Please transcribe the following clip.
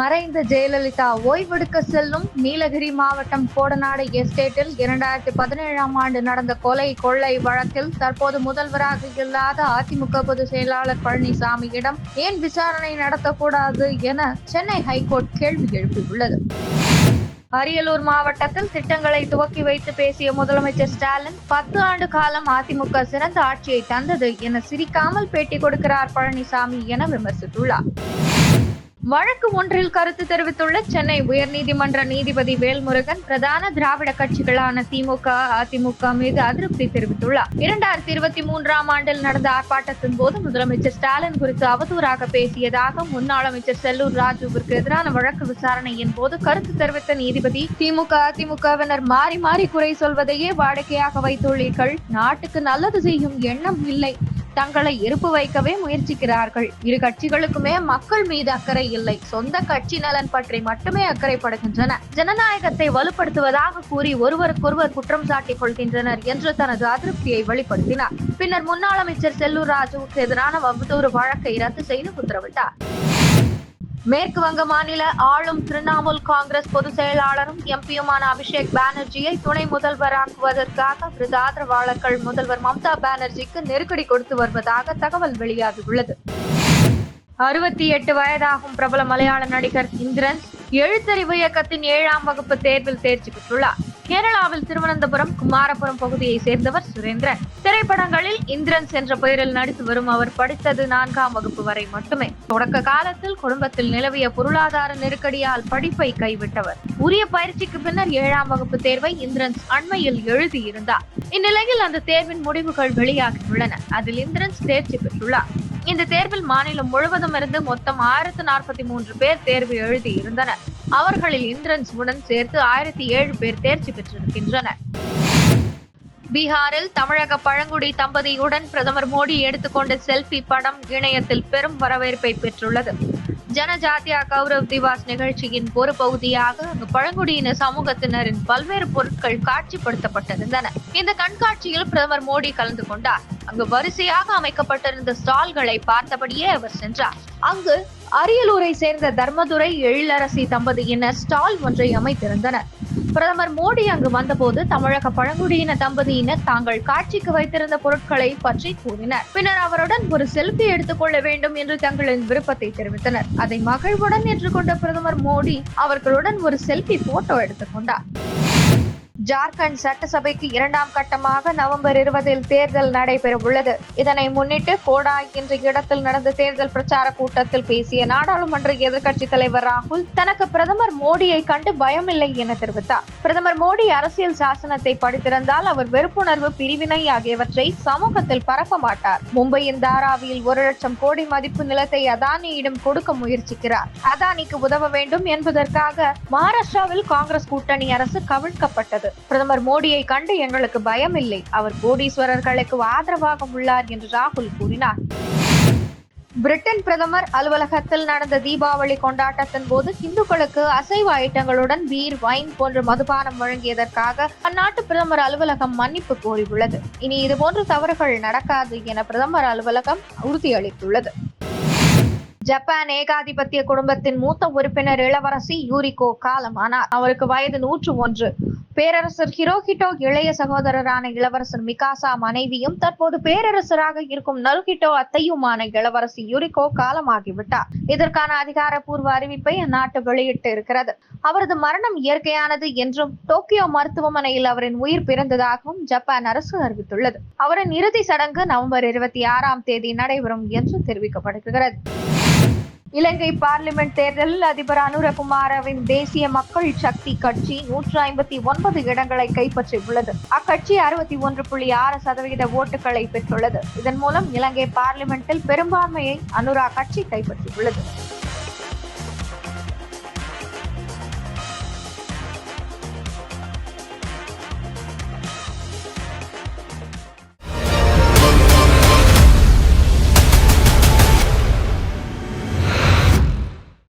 மறைந்த ஜெயலலிதா ஓய்வெடுக்க செல்லும் நீலகிரி மாவட்டம் கோடநாடு எஸ்டேட்டில் இரண்டாயிரத்தி பதினேழாம் ஆண்டு நடந்த கொலை கொள்ளை வழக்கில் தற்போது முதல்வராக இல்லாத அதிமுக பொதுச் செயலாளர் பழனிசாமியிடம் ஏன் விசாரணை நடத்தக்கூடாது என சென்னை ஹைகோர்ட் கேள்வி எழுப்பியுள்ளது. அரியலூர் மாவட்டத்தில் திட்டங்களை துவக்கி வைத்து பேசிய முதலமைச்சர் ஸ்டாலின் பத்து ஆண்டு காலம் அதிமுக சிறந்த ஆட்சியை தந்தது என சிரிக்காமல் பேட்டி கொடுக்கிறார் பழனிசாமி என விமர்சித்துள்ளார். வழக்கு ஒன்றில் கருத்து தெரிவித்துள்ள சென்னை உயர்நீதிமன்ற நீதிபதி வேல்முருகன் பிரதான திராவிட கட்சிகளான திமுக அதிமுக மீது அதிருப்தி தெரிவித்துள்ளார். இரண்டாயிரத்தி இருபத்தி மூன்றாம் ஆண்டில் நடந்த ஆர்ப்பாட்டத்தின் போது முதலமைச்சர் ஸ்டாலின் குறித்து அவதூறாக பேசியதாக முன்னாள் அமைச்சர் செல்லூர் ராஜுவிற்கு எதிரான வழக்கு விசாரணையின் போது கருத்து தெரிவித்த நீதிபதி திமுக அதிமுகவினர் மாறி மாறி குறை சொல்வதையே வாடிக்கையாக வைத்துள்ளீர்கள். நாட்டுக்கு நல்லது செய்யும் எண்ணம் இல்லை. தங்களை இருப்பு வைக்கவே முயற்சிக்கிறார்கள். இரு கட்சிகளுக்குமே மக்கள் மீது அக்கறை இல்லை. சொந்த கட்சி நலன் பற்றி மட்டுமே அக்கறைப்படுகின்றன. ஜனநாயகத்தை வலுப்படுத்துவதாக கூறி ஒருவருக்கொருவர் குற்றம் சாட்டிக் கொள்கின்றனர் என்று தனது அதிருப்தியை வெளிப்படுத்தினார். பின்னர் முன்னாள் அமைச்சர் செல்லூர் ராஜுவுக்கு எதிரான அவதூறு வழக்கை ரத்து செய்து உத்தரவிட்டார். மேற்கு வங்க மாநில ஆளும் திரிணாமுல் காங்கிரஸ் பொதுச் செயலாளரும் எம்பியுமான அபிஷேக் பானர்ஜியை துணை முதல்வராக்குவதற்காக அவரது ஆதரவாளர்கள் முதல்வர் மம்தா பானர்ஜிக்கு நெருக்கடி கொடுத்து வருவதாக தகவல் வெளியாகியுள்ளது அறுபத்தி எட்டு வயதாகும் பிரபல மலையாள நடிகர் இந்திரன் எழுத்தறிவு இயக்கத்தின் ஏழாம் வகுப்பு தேர்வில் தேர்ச்சி பெற்றுள்ளார். கேரளாவில் திருவனந்தபுரம் குமாரபுரம் பகுதியை சேர்ந்தவர் சுரேந்திரன். திரைப்படங்களில் இந்திரன்ஸ் என்ற பெயரில் நடித்து வரும் அவர் படித்தது நான்காம் வகுப்பு வரை மட்டுமே. தொடக்க காலத்தில் குடும்பத்தில் நிலவிய பொருளாதார நெருக்கடியால் படிப்பை கைவிட்டவர். உரிய பயிற்சிக்கு பின்னர் ஏழாம் வகுப்பு தேர்வை இந்திரன்ஸ் அண்மையில் எழுதியிருந்தார். இந்நிலையில் அந்த தேர்வின் முடிவுகள் வெளியாகியுள்ளன. அதில் இந்திரன்ஸ் தேர்ச்சி பெற்றுள்ளார். இந்த தேர்வில் மாநிலம் முழுவதும் இருந்து மொத்தம் ஆயிரத்து நாற்பத்தி மூன்று பேர் தேர்வு எழுதி இருந்தனர். அவர்களில் இந்திரன்ஸ் உடன் சேர்த்து ஆயிரத்தி ஏழு பேர் தேர்ச்சி பெற்றிருக்கின்றனர். பீகாரில் தமிழக பழங்குடி தம்பதியுடன் பிரதமர் மோடி எடுத்துக்கொண்ட செல்ஃபி படம் இணையத்தில் பெரும் வரவேற்பை பெற்றுள்ளது. ஜனஜாத்தியா கௌரவ் திவாஸ் நிகழ்ச்சியின் ஒரு பகுதியாக அங்கு பழங்குடியின சமூகத்தினரின் பல்வேறு பொருட்கள் காட்சிப்படுத்தப்பட்டிருந்தன. இந்த கண்காட்சியில் பிரதமர் மோடி கலந்து கொண்டார். அங்கு வரிசையாக அமைக்கப்பட்டிருந்த ஸ்டால்களை பார்த்தபடியே அவர் சென்றார். அங்கு அரியலூரை சேர்ந்த தர்மதுரை எழிலரசி தம்பதியினர் ஸ்டால் ஒன்றை அமைத்திருந்தனர். பிரதமர் மோடி அங்கு வந்தபோது தமிழக பழங்குடியின தம்பதியினர் தாங்கள் காட்சிக்கு வைத்திருந்த பொருட்களை பற்றி கூறினர். பின்னர் அவருடன் ஒரு செல்ஃபி எடுத்துக்கொள்ள வேண்டும் என்று தங்களின் விருப்பத்தை தெரிவித்தனர். அதை மகிழ்வுடன் ஏற்றுக்கொண்ட பிரதமர் மோடி அவர்களுடன் ஒரு செல்ஃபி போட்டோ எடுத்துக்கொண்டார் ஜார்க்கண்ட் சட்டசபைக்கு இரண்டாம் கட்டமாக நவம்பர் இருபதில் தேர்தல் நடைபெற உள்ளது இதனை முன்னிட்டு கோடாய் என்ற இடத்தில் நடந்த தேர்தல் பிரச்சார கூட்டத்தில் பேசிய நாடாளுமன்ற எதிர்க்கட்சி தலைவர் ராகுல் தனக்கு பிரதமர் மோடியை கண்டு பயமில்லை என தெரிவித்தார். பிரதமர் மோடி அரசியல் சாசனத்தை படித்திருந்தால் அவர் வெறுப்புணர்வு பிரிவினை ஆகியவற்றை சமூகத்தில் பரப்ப மாட்டார். மும்பையின் தாராவியில் ஒரு லட்சம் கோடி மதிப்பு நிலத்தை அதானியிடம் கொடுக்க முயற்சிக்கிறார். அதானிக்கு உதவ வேண்டும் என்பதற்காக மகாராஷ்டிராவில் காங்கிரஸ் கூட்டணி அரசு கவிழ்க்கப்பட்டது. பிரதமர் மோடியை கண்டு எங்களுக்கு பயம் இல்லை அவர் கோடீஸ்வரர்களுக்கு ஆதரவாக உள்ளார் என்று ராகுல் கூறினார். பிரிட்டன் பிரதமர் அலுவலகத்தில் நடந்த தீபாவளி கொண்டாட்டத்தின் போது இந்துக்களுக்கு அசைவ ஐட்டங்களுடன் பீர் வைன் போன்ற மதுபானம் வழங்கியதற்காக அந்நாட்டு பிரதமர் அலுவலகம் மன்னிப்பு கோரியுள்ளது. இனி இதுபோன்ற தவறுகள் நடக்காது என பிரதமர் அலுவலகம் உறுதியளித்துள்ளது. ஜப்பான் ஏகாதிபத்திய குடும்பத்தின் மூத்த உறுப்பினர் இளவரசி யூரிகோ காலமானார். அவருக்கு வயது நூற்று ஒன்று. பேரரசர் ஹிரோஹிட்டோ இளைய சகோதரரான இளவரசர் மிகாசா மனைவியும் தற்போது பேரரசராக இருக்கும் நல்ஹிட்டோ அத்தையுமான இளவரசி யுரிகோ காலமாகிவிட்டார். இதற்கான அதிகாரப்பூர்வ அறிவிப்பை அந்நாட்டு வெளியிட்டு இருக்கிறது. அவரது மரணம் இயற்கையானது என்றும் டோக்கியோ மருத்துவமனையில் அவரின் உயிர் பிறந்ததாகவும் ஜப்பான் அரசு அறிவித்துள்ளது. அவரின் இறுதி சடங்கு நவம்பர் இருபத்தி ஆறாம் தேதி நடைபெறும் என்று தெரிவிக்கப்படுகிறது. இலங்கை பார்லிமெண்ட் தேர்தலில் அதிபர் அனுரகுமாரவின் தேசிய மக்கள் சக்தி கட்சி நூற்று ஐம்பத்தி ஒன்பது இடங்களை கைப்பற்றியுள்ளது. அக்கட்சி அறுபத்தி ஒன்று புள்ளி ஆறு சதவீத ஓட்டுகளை பெற்றுள்ளது. இதன் மூலம் இலங்கை பார்லிமெண்டில் பெரும்பான்மையை அனுரா கட்சி கைப்பற்றியுள்ளது.